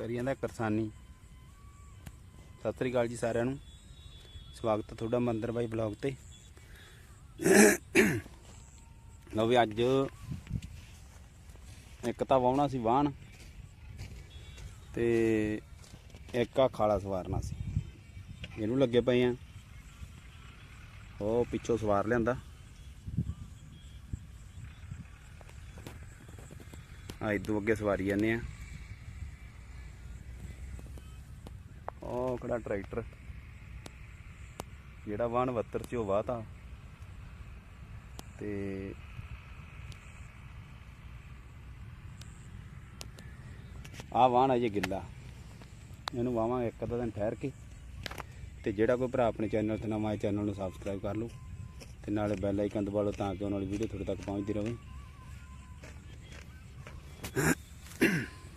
ਕਰੀ ਜਾਂਦਾ ਕਿਰਸਾਨੀ। ਸਤਿ ਸ੍ਰੀ ਅਕਾਲ ਜੀ ਸਾਰਿਆਂ ਨੂੰ। ਸਵਾਗਤ ਹੈ ਤੁਹਾਡਾ ਮੰਦਰ ਬਾਈ ਬਲੌਗ ਤੇ। ਲਓ ਵੀ ਅੱਜ ਇੱਕ ਤਾਂ ਵਾਉਣਾ ਸੀ ਵਾਹਣ ਤੇ ਇੱਕ ਆ ਖਾਲਾ ਸਵਾਰਨਾ ਸੀ। ਇਹਨੂੰ ਲੱਗੇ ਪਏ ਆ। ਉਹ ਪਿੱਛੋਂ ਸਵਾਰ ਲਿਆਂਦਾ। ਆ ਇਦੋਂ ਅੱਗੇ ਸਵਾਰੀ ਜਾਂਦੇ ਆ। ਉਹ ਟਰੈਕਟਰ? ਜਿਹੜਾ ਵਾਹਨ 72 ਚ ਉਹ ਵਾਹਤਾ ਤੇ। ਆ ਵਾਹਨ ਅਜੇ ਗਿੱਲਾ। ਇਹਨੂੰ ਵਾਵਾਂਗੇ ਇੱਕ ਅੱਧਾ ਦਿਨ ਠਹਿਰ ਕੇ। ਤੇ ਜਿਹੜਾ ਕੋਈ ਭਰਾ ਆਪਣੇ ਚੈਨਲ ਤੇ ਨਵਾਂ ਹੈ ਚੈਨਲ ਨੂੰ ਸਬਸਕ੍ਰਾਈਬ ਕਰ ਲਓ। ਤੇ ਨਾਲੇ ਬੈਲ ਆਈਕਨ ਦਬਾ ਲਓ ਤਾਂ ਕਿ ਉਹਨਾਂ ਵਾਲੀ ਵੀਡੀਓ ਤੁਹਾਡੇ ਤੱਕ ਪਹੁੰਚਦੀ ਰਹੇ।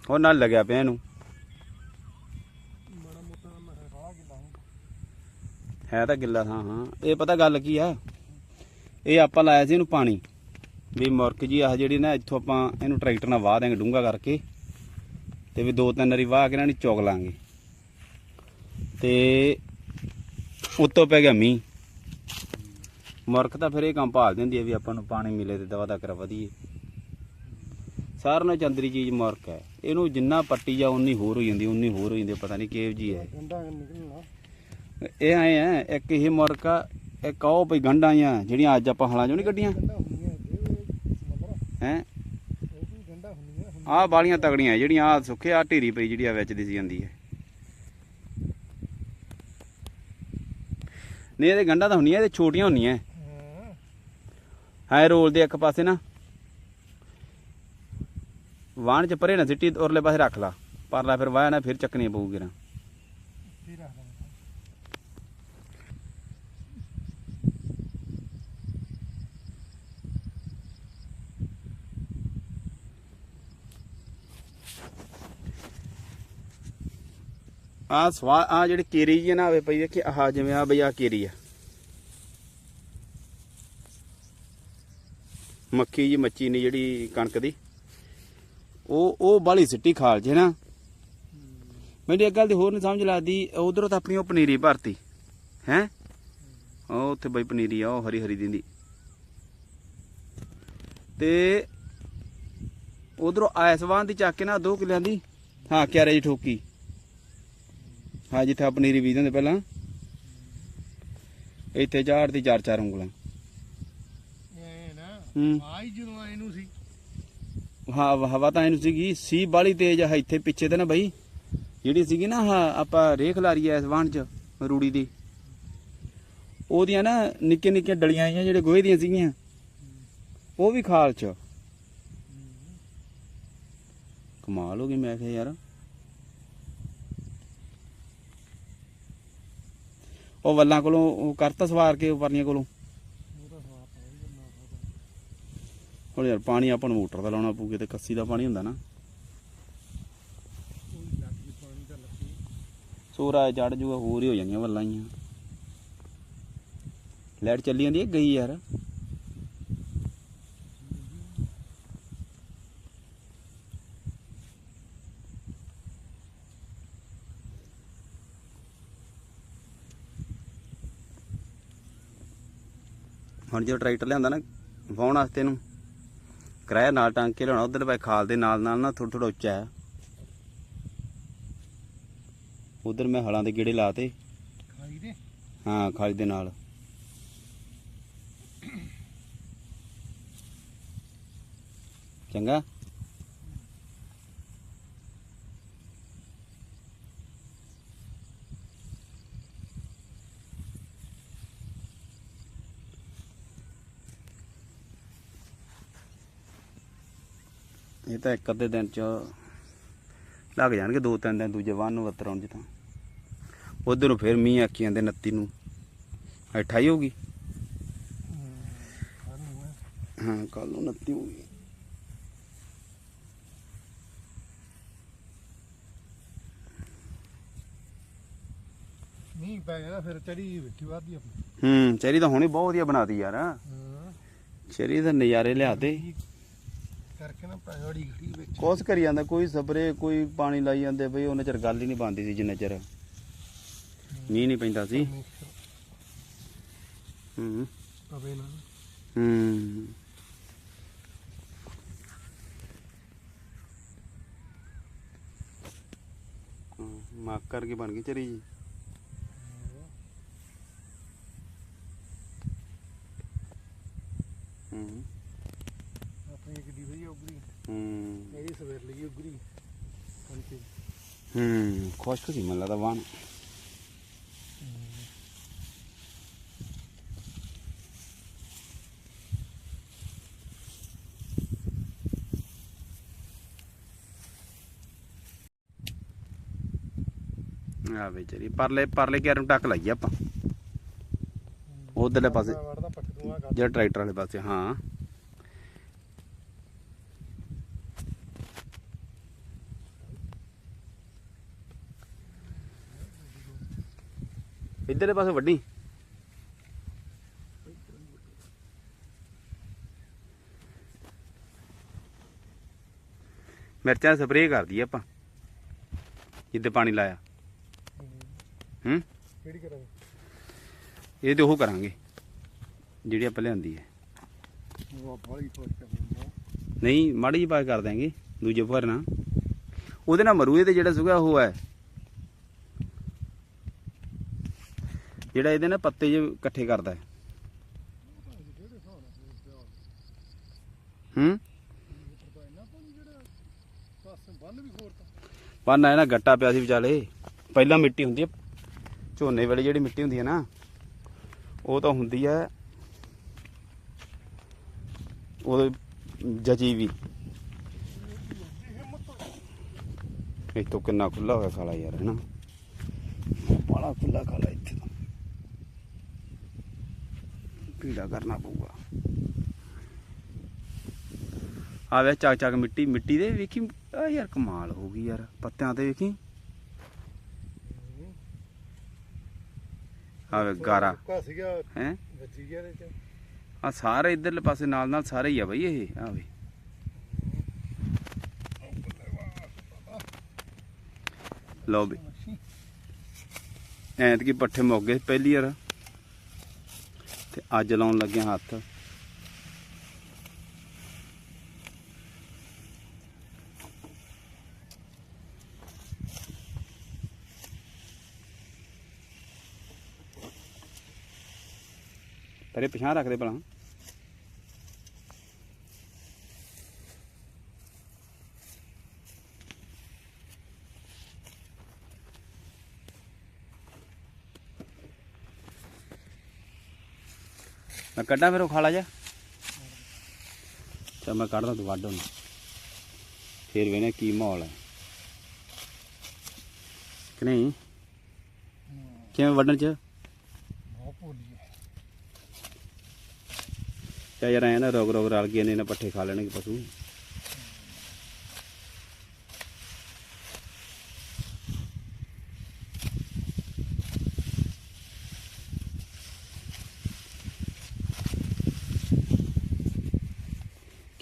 ਉਹ ਨਾਲ ਲੱਗਿਆ ਪਿਆ ਇਹਨੂੰ। ਹੈ ਤਾਂ ਗਿੱਲਾ ਥਾਂ, ਹਾਂ। ਇਹ ਪਤਾ ਗੱਲ ਕੀ ਆ? ਇਹ ਆਪਾਂ ਲਾਇਆ ਸੀ ਇਹਨੂੰ ਪਾਣੀ। ਵੀ ਮੁਰਕ ਜੀ, ਆਹ ਜਿਹੜੀ ਨਾ ਇੱਥੋਂ ਆਪਾਂ ਇਹਨੂੰ ਟਰੈਕਟਰ ਨਾਲ ਵਾਹ ਦੇਂਗੇ ਡੂੰਗਾ ਕਰਕੇ। ਤੇ ਵੀ ਦੋ ਤਿੰਨ ਵਾਰੀ ਵਾਹ ਕੇ ਇਹਨਾਂ ਨੂੰ ਚੁਗ ਲਾਂਗੇ। ਤੇ ਉੱਤੋਂ ਪੈ ਗਿਆ ਮੀਂਹ। ਮੁਰਕ ਤਾਂ ਫਿਰ ਇਹ ਕੰਮ ਭਾਲ ਦਿੰਦੀ ਹੈ ਵੀ ਆਪਾਂ ਨੂੰ ਪਾਣੀ ਮਿਲੇ ਤੇ ਦਵਾ ਦਾ ਕਰ ਵਧੀਏ। ਸਾਰਿਆਂ ਨਾਲੋਂ ਚੰਦਰੀ ਚੀਜ਼ ਮੁਰਕ ਹੈ। ਇਹਨੂੰ ਜਿੰਨਾ ਪੱਟੀ ਜਾ, ਉਨੀ ਹੋਰ ਹੋ ਜਾਂਦੀ, ਉਨੀ ਹੋਰ ਹੋ ਜਾਂਦੀ, ਪਤਾ ਨਹੀਂ ਕਿਹੋ ਜੀ ਹੈ। ਇਹ ਆਏ ਆ ਇੱਕ ਇਹ ਮੁਰਗਾ ਇੱਕ ਉਹ ਪਈ ਗੰਢਾਂ ਆ ਜਿਹੜੀਆਂ ਅੱਜ ਆਪਾਂ ਹਲਾਂ ਚੋਂ ਨਹੀਂ ਕੱਢੀਆਂ। ਹੈ? ਆਹ ਬਾਲੀਆਂ ਤਗੜੀਆਂ ਜਿਹੜੀਆਂ ਆ ਸੁੱਕੇ ਆ ਢੇਰੀ ਪਈ ਜਿਹੜੀ ਆ ਵਿੱਚ ਦਿਸ ਜਾਂਦੀ ਹੈ। ਨਹੀਂ ਇਹਦੇ ਗੰਢਾਂ ਤਾਂ ਹੁੰਦੀਆਂ ਇਹਦੇ ਛੋਟੀਆਂ ਹੁੰਦੀਆਂ। ਹਾਂ। ਹਾਂ ਇਹ ਰੋਲ ਦੇ ਇੱਕ ਪਾਸੇ ਨਾ। ਵਾਣ ਚ ਪਰੇ ਨਾ ਸਿੱਟੀ ਉਰਲੇ ਪਾਸੇ ਰੱਖ ਲਾ। ਪਰਲਾ ਫਿਰ ਵਾਹ ਨਾ ਫਿਰ ਚੱਕਣੀ ਪਊਗੀ ਨਾ। ਆ ਸਵਾ ਆ ਜਿਹੜੀ ਕੇਰੀ ਜੀ ਨਾ ਆਵੇ ਪਈ ਦੇਖੀ ਆਹ ਜਿਵੇਂ ਆ ਬਈ ਆ ਕੇਰੀ ਆ। ਮੱਖੀ ਜੀ ਮੱਚੀ ਨਹੀਂ ਜਿਹੜੀ ਕਣਕ ਦੀ। ਉਹ ਉਹ ਬਾਲੀ ਸਿੱਟੀ ਖਾਲ ਜੇ ਨਾ। ਮੈਨੂੰ ਇੱਕ ਗੱਲ ਦੀ ਹੋਰ ਨਹੀਂ ਸਮਝ ਲੱਗਦੀ, ਉਧਰੋਂ ਤਾਂ ਆਪਣੀ ਉਹ ਪਨੀਰੀ ਭਰਤੀ, ਹੈ? ਉਹ ਉੱਥੇ ਬਈ ਪਨੀਰੀ ਆ, ਉਹ ਹਰੀ ਹਰੀ ਦਿੰਦੀ। ਤੇ ਉਧਰੋਂ ਆਇਸਵਾਨ ਦੀ ਚੱਕ ਕੇ ਨਾ 2 ਕਿਲਿਆਂ ਦੀ, ਹਾਂ, ਕਿਆਰੇ ਜੀ ਠੋਕੀ। ਹਾਂ ਜਿੱਥੇ ਆਪਣੀ ਪਨੀਰੀ ਹੁੰਦੇ ਪਹਿਲਾਂ। ਇੱਥੇ ਝਾੜ ਦੀ ਚਾਰ ਚਾਰ ਉਂਗਲਾਂ। ਇਹ ਨਾ ਹੂੰ। ਆਈ ਜਦੋਂ ਆਏ ਨੂੰ ਸੀ। ਹਾਂ ਹਵਾ ਤਾਂ ਇਹਨੂੰ ਸੀਗੀ। ਸੀ ਬਾਲੀ ਤੇਜ਼ ਆ ਇੱਥੇ ਪਿੱਛੇ ਤੇ ਨਾ ਬਈ। ਜਿਹੜੀ ਸੀਗੀ ਨਾ ਆਪਾਂ ਰੇਖ ਲਾਰੀ ਐ ਇਸ ਵਾਹਣ ਚ ਰੂੜੀ ਦੀ। ਉਹਦੀਆਂ ਨਾ ਨਿੱਕੇ ਨਿੱਕੇ ਡਲੀਆਂ ਆਈਆਂ ਜਿਹੜੇ ਗੋਹੇ ਦੀਆਂ ਸੀਗੀਆਂ ਉਹ ਵੀ ਖਾਲ ਚ। ਕਮਾਲ ਹੋ ਗਈ ਮੈਂ ਕਿਹਾ ਯਾਰ। ਉਹ ਵੱਲਾਂ ਕੋਲੋਂ, ਉਹ ਕਰਤਾ ਸਵਾਰ ਕੇ ਉਹ ਤਾਂ ਸਵਾਪ ਹੁਣ ਯਾਰ ਪਾਣੀ ਆਪਾਂ ਨੂੰ ਮੋਟਰ ਦਾ ਲਾਉਣਾ ਪਊਗਾ ਤੇ ਕੱਸੀ ਦਾ ਪਾਣੀ ਹੁੰਦਾ ਨਾ। ਕੋਈ ਸੂਰਾ ਚੜ ਜੂਗਾ, ਹੋਰ ਹੀ ਹੋ ਜਾਣੀਆਂ ਵੱਲਾਂ ਹੀ ਲਾਈਟ ਚੱਲੀ ਜਾਂਦੀ ਹੈ, ਗਈ ਯਾਰ। ਹੁਣ ਜੋ ਟਰੈਕਟਰ ਲਿਆਂਦਾ ਨਾ ਵਾਉਣ ਵਾਸਤੇ ਨੂੰ ਕਿਰਾਇਆ ਨਾਲ ਟਾਂਕੇ ਕੇ ਲਿਆਉਣਾ ਉਧਰ ਪੈ ਖਾਲ ਦੇ ਨਾਲ ਨਾਲ ਨਾ ਥੋੜਾ ਥੋੜਾ ਉੱਚਾ ਹੈ। ਉਧਰ ਮੈਂ ਹਲਾਂ ਦੇ ਗੇੜੇ ਲਾਤੇ ਖਾਈ ਦੇ? ਹਾਂ ਖਾਲੀ ਦੇ ਨਾਲ। ਚੰਗਾ? ਇਹ ਤਾਂ ਇੱਕ ਅੱਧੇ ਦਿਨ ਚ ਲੱਗ ਜਾਣਗੇ ਦੋ ਤਿੰਨ ਦਿਨ ਦੂਜੇ ਵਾਹਨ ਨੂੰ ਵਤਰਾਉਣ ਚ ਤਾਂ ਉਧਰ ਨੂੰ ਫਿਰ ਮੀਂਹ ਆਖੀ ਜਾਂਦੇ 29 ਨੂੰ। 28 ਹੋਗੀ ਹਾਂ ਨੂੰ ਹੈ ਹਾਂ ਕੱਲ ਨੂੰ 29 ਹੋਗੀ ਮੀਂਹ ਪੈ ਗਿਆ ਫਿਰ ਚੜੀ ਵੇਖੀ ਵਾਦੀ ਆਪਣੀ। ਹੂੰ ਚੈਰੀ ਤਾਂ ਹੁਣੇ ਬਹੁਤ ਵਧੀਆ ਬਣਾਤੀ ਯਾਰ। ਹਾਂ। ਚੈਰੀ ਦਾ ਨਜ਼ਾਰੇ ਲਿਆਤੇ ਕਰਕੇ ਨਾ ਪ੍ਰਾਇੋਰਟੀ ਖੜੀ ਵਿੱਚ। ਕੋਸ ਕਰੀ ਜਾਂਦਾ ਕੋਈ ਸਪਰੇ ਕੋਈ ਪਾਣੀ ਲਾਈ ਜਾਂਦੇ ਬਈ ਉਹਨਾਂ ਚਿਰ ਗੱਲ ਹੀ ਨਹੀਂ ਬੰਦੀ ਸੀ ਜਿੰਨਾ ਚਿਰ। ਮੀਂਹ ਨਹੀਂ ਪੈਂਦਾ ਸੀ। ਹੂੰ। ਪਵੇ ਨਾ। ਹੂੰ। ਮਾਕ ਕਰਕੇ ਬਣ ਗਈ ਚਰੀ ਜੀ ਹੂੰ ਆਪਣੀ ਇੱਕ ਦੀ ਵਧੀਆ ਉਗਰੀ ਹੂੰ ਇਹਦੀ ਸਵੇਰ ਲਈ ਉਗਰੀ ਕੰਟੀ ਹੂੰ ਖੁਸ਼ਕ ਸੀ ਮੈਨੂੰ ਲੱਗਦਾ ਵਾਣ ਆ ਵੇ ਚਰੀ ਪਰਲੇ ਪਰਲੇ ਕਿਆਰ ਨੂੰ ਟੱਕ ਲਾਈ ਆਪਾਂ। ਉਧਰਲੇ ਪਾਸੇ ਜਿਹੜਾ ਟਰੈਕਟਰ ਵਾਲੇ ਪਾਸੇ ਹਾਂ। ਇਧਰਲੇ ਪਾਸੇ ਵੱਡੀ। ਮਿਰਚਾਂ ਸਪਰੇਅ ਕਰਦੀ ਆਪਾਂ। ਜਿੱਦੇ ਪਾਣੀ ਲਾਇਆ। ਹੂੰ? ਕਿਹੜੀ ਕਰਾਂਗੇ? ਇਹ ਤੇ ਉਹ ਕਰਾਂਗੇ ਜਿਹੜੀ ਆਪਾਂ ਲਿਆਂਦੀ ਹੈ। ਨਹੀਂ ਮਾੜੀ ਜਿਹੀ ਪਾ ਕਰ ਦਾਂਗੇ ਦੂਜੇ ਭਰ ਨਾਲ ਉਹਦੇ ਨਾਲ ਮਰੂ ਇਹਦੇ ਜਿਹੜਾ ਸੁਗਾ ਉਹ ਹੈ। ਜਿਹੜਾ ਇਹਦੇ ਨਾ ਪੱਤੇ ਜੇ ਇਕੱਠੇ ਕਰਦਾ ਹੈ। ਹੂੰ? ਬੰਨ ਵੀ ਖੋਰਤਾ ਇਹਨਾਂ ਗੱਟਾ ਪਿਆ ਸੀ ਵਿਚਾਲੇ। ਪਹਿਲਾਂ ਮਿੱਟੀ ਹੁੰਦੀ ਹੈ, ਝੋਨੇ ਵੇਲੇ ਜਿਹੜੀ ਮਿੱਟੀ ਹੁੰਦੀ ਹੈ ਨਾ, ਉਹ ਤਾਂ ਹੁੰਦੀ ਹੈ ਉਹ ਜਜੀ ਵੀ ਇਹ ਤੋਂ ਕਿੰਨਾ ਖੁੱਲਾ ਹੋਇਆ ਖਾਲਾ ਯਾਰ, ਹੈ ਨਾ? ਬੜਾ ਖੁੱਲਾ ਖਾਲਾ ਪੀੜਾ ਕਰਨਾ ਪਊਗਾ। ਆ ਵੇ ਚੱਕ ਚੱਕ ਮਿੱਟੀ ਮਿੱਟੀ ਦੇ ਵੇਖੀ ਆ ਯਾਰ ਕਮਾਲ ਹੋ ਗਈ ਯਾਰ ਪੱਤਿਆਂ ਤੇ ਵੇਖੀ। ਆ ਵੇ ਗਾਰਾ। ਹੈ? ਆ ਸਾਰੇ ਇਧਰਲੇ ਪਾਸੇ ਨਾਲ ਨਾਲ ਸਾਰੇ ਹੀ ਆ ਬਈ ਇਹ ਆ ਵੇ। ਲਓ ਵੀ ਐਤਕੀ ਪੱਠੇ ਮੁੱਕ ਗਏ ਪਹਿਲੀ ਵਾਰ। ਤੇ ਅੱਜ ਲਾਉਣ ਲੱਗੇ ਹਾਂ ਹੱਥ। ਪਰੇ ਪਛਾਣ ਰੱਖਦੇ ਭਲਾ। ਕੱਢਾਂ ਫਿਰ ਉਹ ਖਾਲਾ ਜਾ ਚਾ ਮੈਂ ਕੱਢਦਾ ਤੂੰ ਵੱਢ ਉਹਨੂੰ। ਫੇਰ ਵੇਨੇ ਕੀ ਮਾਹੌਲ ਹੈ। ਕਿ ਨਹੀਂ? ਕਿਵੇਂ ਵੱਢਣ ਚ? ਬਹੁਤ ਭੋਲੀ ਹੈ। ਚਾ ਯਾਰ ਐ ਨਾ ਰੋਗ ਰੋਗ ਰਲ ਗਏ ਨੇ ਨਾ ਪੱਠੇ ਖਾ ਲੈਣਗੇ ਪਸ਼ੂ।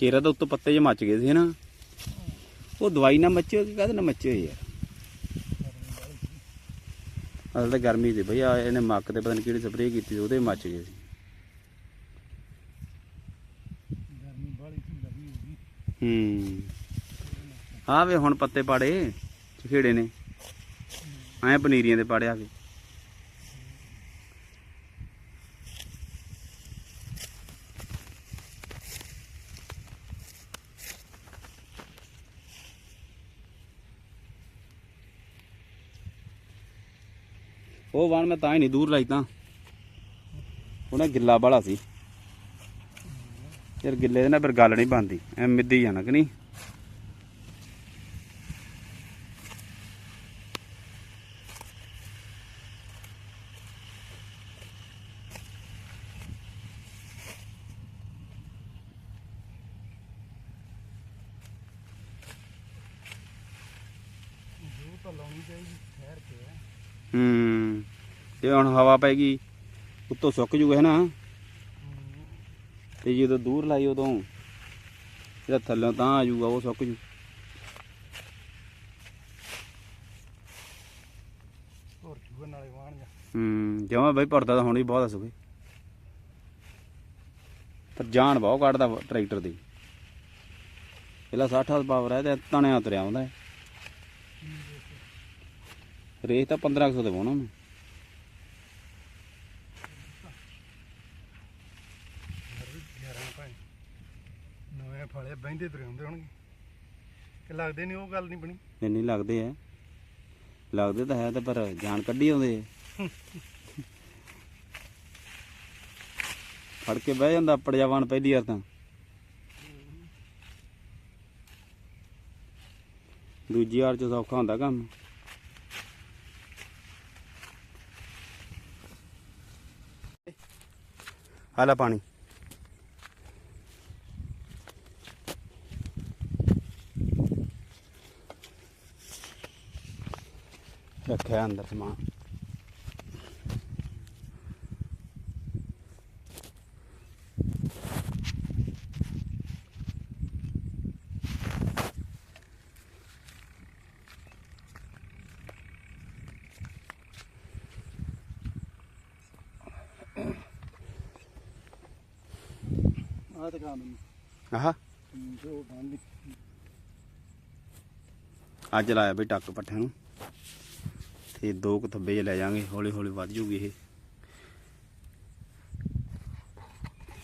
ਕੇਰਾ ਤਾਂ ਉੱਤੋਂ ਪੱਤੇ ਜੇ ਮੱਚ ਗਏ ਸੀ ਨਾ ਉਹ ਦਵਾਈ ਨਾਲ ਮੱਚੇ ਹੋਏ ਕਿ ਕਾਹਦੇ ਨਾਲ ਮੱਚੇ ਹੋਏ ਯਾਰ ਅਸਲ ਤਾਂ ਗਰਮੀ ਸੀ ਬਈ, ਆ ਇਹਨੇ ਮੱਕ ਤੇ ਪਤਾ ਨਹੀਂ ਕਿਹੜੀ ਸਪਰੇਅ ਕੀਤੀ ਸੀ, ਉਹਦੇ ਮੱਚ ਗਏ ਸੀ। ਗਰਮੀ ਬਾਲੀ ਸੀ ਲੱਗੀ ਹੋਗੀ ਹੂੰ। ਆ ਵੇ ਹੁਣ ਪੱਤੇ ਪਾੜੇ ਖੇੜੇ ਨੇ। ਐ ਪਨੀਰੀਆਂ ਦੇ ਪਾੜਿਆ ਵੇ ਉਹ ਵਾਣ ਮੈਂ ਤਾਂ ਹੀ ਨਹੀਂ ਦੂਰ ਲਾਈ ਤਾਂ। ਉਹਨੇ ਗਿੱਲਾ ਵਾਲਾ ਸੀ। ਯਾਰ ਗਿੱਲੇ ਦੇ ਨਾਲ ਫਿਰ ਗੱਲ ਨਹੀਂ ਬਣਦੀ। ਐ ਮਿੱਦੀ ਜਾਣਾ ਕਿ ਨਹੀਂ? ਹੂੰ। ਤੇ ਹੁਣ ਹਵਾ ਪੈਗੀ ਉੱਤੋਂ ਸੁੱਕ ਜੂਗਾ ਹੈ ਨਾ। ਤੇ ਜਦੋਂ ਦੂਰ ਲਾਈ ਉਦੋਂ ਜਿਹੜਾ ਥੱਲੋਂ ਤਾਂ ਆ ਜਾਊਗਾ ਉਹ ਸੁੱਕ ਜੂ। ਹੋਰ ਜੂਗਾ ਨਾਲੇ ਵਾਣ ਜਾ। ਹੂੰ ਜਮਾ ਬਈ ਭਰਦਾ ਤਾਂ ਹੁਣ ਹੀ ਬਹੁਤ ਸੁਗੇ ਪਰ ਜਾਨ ਬਹੁਤ ਕੱਢਦਾ ਟਰੈਕਟਰ ਦੀ। ਇਹਲਾ 60 ਹਜ਼ਾਰ ਪਾਵਰ ਹੈ ਤੇ ਤਣਿਆ ਤੁਰਿਆ ਆਉਂਦਾ ਰੇਸ ਤਾਂ 1500 ਦੇ ਪਾਉਣਾ ਮੈਂ ਯਾਰ ਵੀ 11 ਭਾਈ ਫਲੇ ਬਹਿੰਦੇ ਤੁਰੇ ਹੁੰਦੇ ਹੋਣਗੇ। ਕਿ ਲੱਗਦੇ ਨਹੀਂ ਉਹ ਗੱਲ ਨਹੀਂ ਬਣੀ? ਇੰਨੇ ਲੱਗਦੇ ਐ ਲੱਗਦੇ ਤਾਂ ਹੈ ਤੇ ਪਰ ਜਾਨ ਕੱਢੀ ਆਉਂਦੇ ਐ ਫੜ ਕੇ ਬਹਿ ਜਾਂਦਾ ਅਪੜ ਜਾਵਾਨ ਪਹਿਲੀ ਵਾਰ ਤਾਂ। ਦੂਜੀ ਵਾਰ ਚ ਸੌਖਾ ਹੁੰਦਾ ਕੰਮ। ਹਾਲਾ ਪਾਣੀ। ਰੱਖਿਆ ਅੰਦਰ ਸਮਾਨ ਆਹ ਤੇ ਖਾ ਮੈਨੂੰ ਆਹ ਜੋ ਬੰਦ ਅੱਜ ਲਾਇਆ ਬਈ ਟੱਕ ਪੱਠਿਆਂ ਨੂੰ ਤੇ ਦੋ ਕੁ ਥੱਬੇ ਜਿਹੇ ਲੈ ਜਾਾਂਗੇ ਹੌਲੀ ਹੌਲੀ ਵੱਧ ਜੂਗੀ ਇਹ।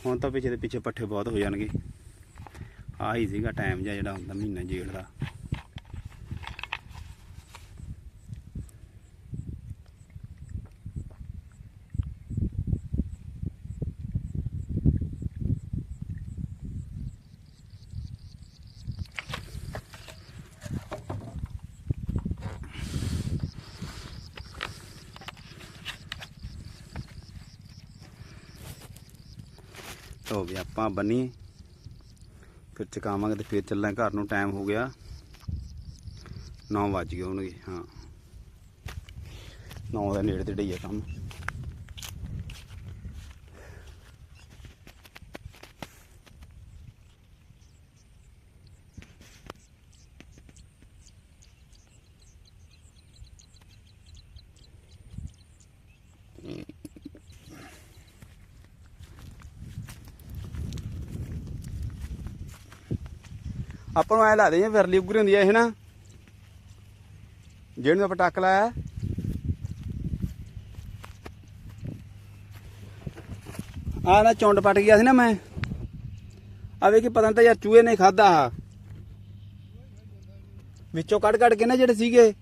ਹੁਣ ਤਾਂ ਪਿੱਛੇ ਦੇ ਪਿੱਛੇ ਪੱਠੇ ਬਹੁਤ ਹੋ ਜਾਣਗੇ। ਆਹ ਹੀ ਸੀਗਾ ਟਾਈਮ ਜਿਹਾ ਜਿਹੜਾ ਹੁੰਦਾ ਮਹੀਨਾ ਜੇੜ ਦਾ। ਹੋ ਗਿਆ ਆਪਾਂ ਬੰਨੀਏ ਫਿਰ ਚਕਾਵਾਂਗੇ ਤੇ ਫਿਰ ਚੱਲਾਂਗੇ। ਘਰ ਨੂੰ ਟਾਈਮ ਹੋ ਗਿਆ। 9 ਵੱਜ ਗਏ ਹੋਣਗੇ, ਹਾਂ। 9 ਦਾ ਨੇੜੇ ਤੇੜੇ ਹੀ ਆ ਕੰਮ। ਆਪਾਂ ਨੂੰ ਐ ਲਾ ਦੇ ਜੇ ਫਿਰਲੀ ਉਗਰੀ ਹੁੰਦੀ ਐ ਇਹ ਨਾ। ਜਿਹਨੂੰ ਆਪਾਂ ਟੱਕ ਲਾਇਆ। ਆ ਨਾ ਚੁੰਡ ਪਟ ਗਿਆ ਸੀ ਨਾ ਮੈਂ। ਆਵੇ ਕਿ ਪਤਾ ਨਹੀਂ ਤਾਂ ਯਾਰ ਚੂਹੇ ਨੇ ਖਾਦਾ ਆ। ਵਿੱਚੋਂ ਕੱਢ ਕੱਢ ਕੇ ਨਾ ਜਿਹੜੇ ਸੀਗੇ।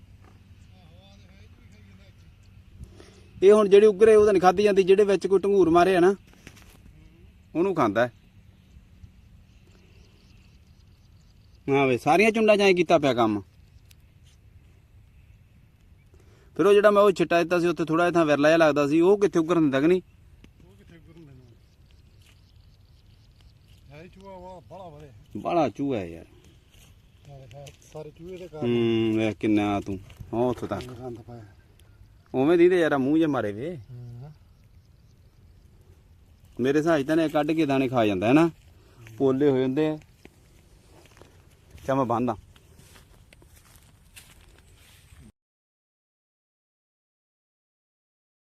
ਇਹ ਹੁਣ ਜਿਹੜੀ ਉਗਰੇ ਤਾਂ ਨਹੀਂ ਖਾਦੀ ਜਾਂਦੀ, ਜਿਹੜੇ ਵਿੱਚ ਕੋਈ ਢੰਗੂਰ ਮਾਰੇ ਆ ਨਾ। ਉਹਨੂੰ ਖਾਂਦਾ। ਹਾਂ ਵੇ, ਸਾਰੀਆਂ ਚੁੰਡਾਂ ਜਾਂ ਕੀਤਾ ਪਿਆ ਕੰਮ। ਫਿਰ ਉਹ ਜਿਹੜਾ ਮੈਂ ਉਹ ਛਿੱਟਾ ਦਿੱਤਾ ਸੀ, ਉੱਥੇ ਥੋੜਾ ਜਿਹਾ ਵਿਰਲਾ ਜਿਹਾ ਲੱਗਦਾ ਸੀ, ਉਹ ਕਿੱਥੇ ਉੱਗਰਨ ਦਿੰਦਾ ਕਿ ਨਹੀਂ? ਬੜਾ ਚੂਹਾ ਹੈ ਯਾਰ। ਸਾਰੇ ਚੂਹੇ ਦੇ ਕਾਰਨ ਹੂੰ, ਵੇਖ ਕਿੰਨਾ ਤੂੰ। ਹਾਂ ਉੱਥੋਂ ਤੱਕ। ਗੰਦ ਪਾਇਆ ਉਵੇਂ ਦੀ ਤੇ ਯਾਰ ਮੂੰਹ ਜੇ ਮਾਰੇ ਵੇ। ਮੇਰੇ ਹਿਸਾਬ 'ਚ ਤਾਂ ਨੇ ਕੱਢ ਕੇ ਦਾਣੇ ਖਾ ਜਾਂਦਾ, ਹੈ ਨਾ? ਪੋਲੇ ਹੋ ਜਾਂਦੇ ਆ। ਚਾ ਮੈਂ ਬੰਦਾ